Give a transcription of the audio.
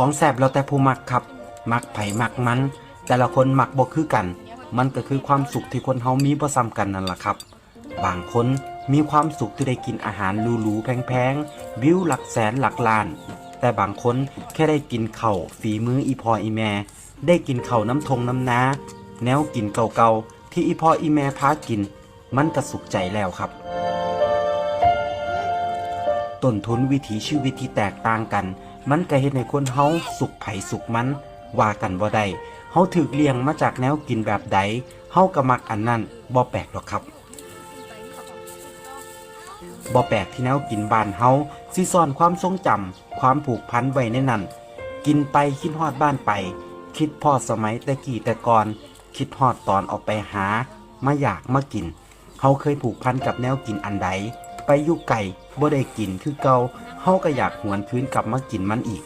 ของแสบแล้วแต่ผู้มักครับ มักไผ่มักมัน แต่ละคนมักบ่คือกัน มันก็คือความสุขที่คนเฮามีบ่ซ้ำกันนั่นล่ะครับ บางคนมีความสุขที่ได้กินอาหารหรูๆแพงๆ วิวหลักแสนหลักล้าน แต่บางคนแค่ได้กินเข้าฝีมืออีพออีแม่ ได้กินเข้าน้ำทงน้ำนาแนวกินเก่าๆ ที่อีพออีแม่พากิน มันก็สุขใจแล้วครับต้นทุนวิถีชีวิตที่แตกต่างกัน มันก็เฮ็ดให้คนเฮาสุขไผสุขมัน ว่ากันบ่ได้เฮาถูกเลี้ยงมาจากแนวกินแบบใดเฮาก็มักอันนั้นบ่แปลกหรอกครับบ่แปลกที่แนวกินบ้านเฮาสิซ่อนความทรงจำความผูกพันไว้ในนั้น กินไปคิดฮอดบ้านไป คิดพอดสมัยแต่กี่แต่ก่อน คิดฮอดตอนออกไปหามาอยากมากินเฮาเคยผูกพันกับแนวกินอันใด ไปอยู่ไก่บ่ได้กินคือเก่าเฮาก็อยากหวนคืนกลับมากินมันอีก